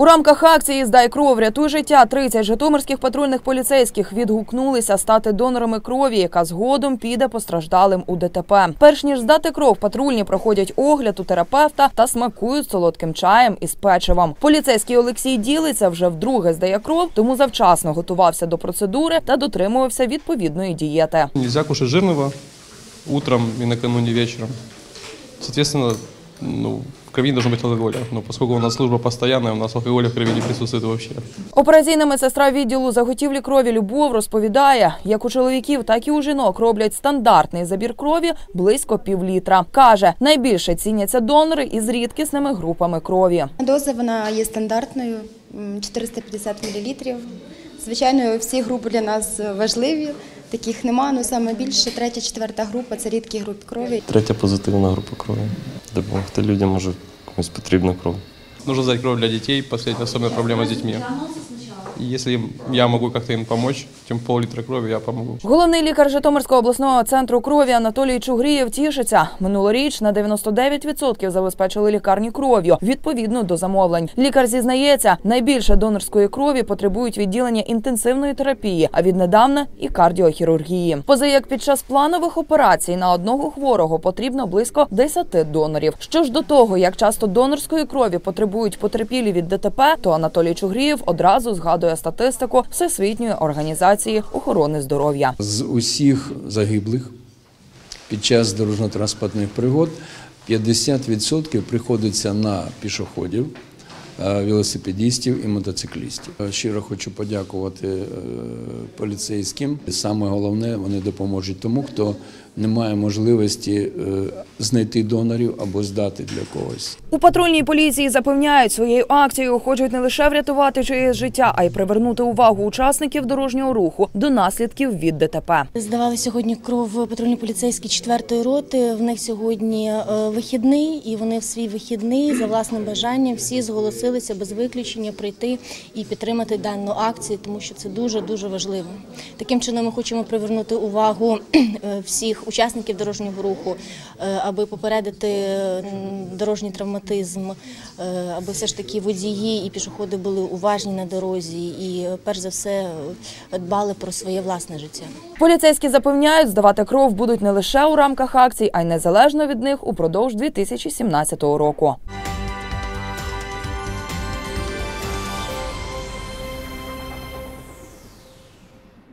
У рамках акції Здай кров, рятуй життя 30 житомирських патрульних поліцейських відгукнулися стати донорами крові, яка згодом піде постраждалим у ДТП. Перш ніж здати кров, патрульні проходять огляд у терапевта та смакують солодким чаєм із печивом. Поліцейський Олексій ділиться вже вдруге здає кров, тому завчасно готувався до процедури та дотримувався відповідної дієти. Нельзя кушать жирного утром и накануне вечером. Соответственно, ну, в крови не должно быть алкоголя. Но поскольку у нас служба постоянная, у нас алкоголя в крови не присутствует вообще. Операційна медсестра відділу заготівлі крові Любов розповідає, як у чоловіків, так і у жінок роблять стандартний забір крові близько півлітра. Каже, найбільше ціняться донори із рідкісними групами крові. Доза вона є стандартною 450 мл. Звичайно, всі групи для нас важливі. Таких нема, але саме більше третя, четверта група це рідкі групи крові. Третя позитивна група крові. Допомогти людям може комусь потрібна кров. Нужно взять кровь для детей, последняя особенная проблема с детьми. И если я могу как-то им помочь, тем пол-литра крови я помогу. Головний лікар Житомирського обласного центру крові Анатолій Чугрієв тішиться. Минулоріч на 99% забезпечили лікарні кров'ю відповідно до замовлень. Лікар зізнається, найбільше донорської крові потребують відділення інтенсивної терапії, а віднедавна і кардіохірургії. Поза як під час планових операцій на одного хворого потрібно близько 10 донорів. Що ж до того, як часто донорської крові потребують потерпілі від ДТП, то Анатолій Чугрієв одразу згадує статистику Всесвітньої організації охорони здоров'я. З усіх загиблих під час дорожньо-транспортних пригод 50% приходиться на пішоходів, е, велосипедистів і мотоциклістів. Е, Щиро хочу подякувати е, поліцейським. Саме головне, вони допоможуть тому, хто не має можливості е, знайти донорів або здати для когось. У патрульній поліції запевняють, своєю акцією хочуть не лише врятувати чиєсь життя, а й привернути увагу учасників дорожнього руху до наслідків від ДТП. Здавали сьогодні кров патрульні поліцейські четвертої роти. В них сьогодні е, вихідний, і вони в свій вихідний за власним бажанням всі зголосилися без виключення прийти і підтримати дану акцію, тому що це дуже дуже важливо. Таким чином ми хочемо привернути увагу е, всіх учасників дорожнього руху, е, аби попередити дорожній травматизм, е, аби все ж таки водії і пішоходи були уважні на дорозі і е, перш за все е, дбали про своє власне життя. Поліцейські запевняють, здавати кров будуть не лише у рамках акцій, а й незалежно від них упродовж 2017 року.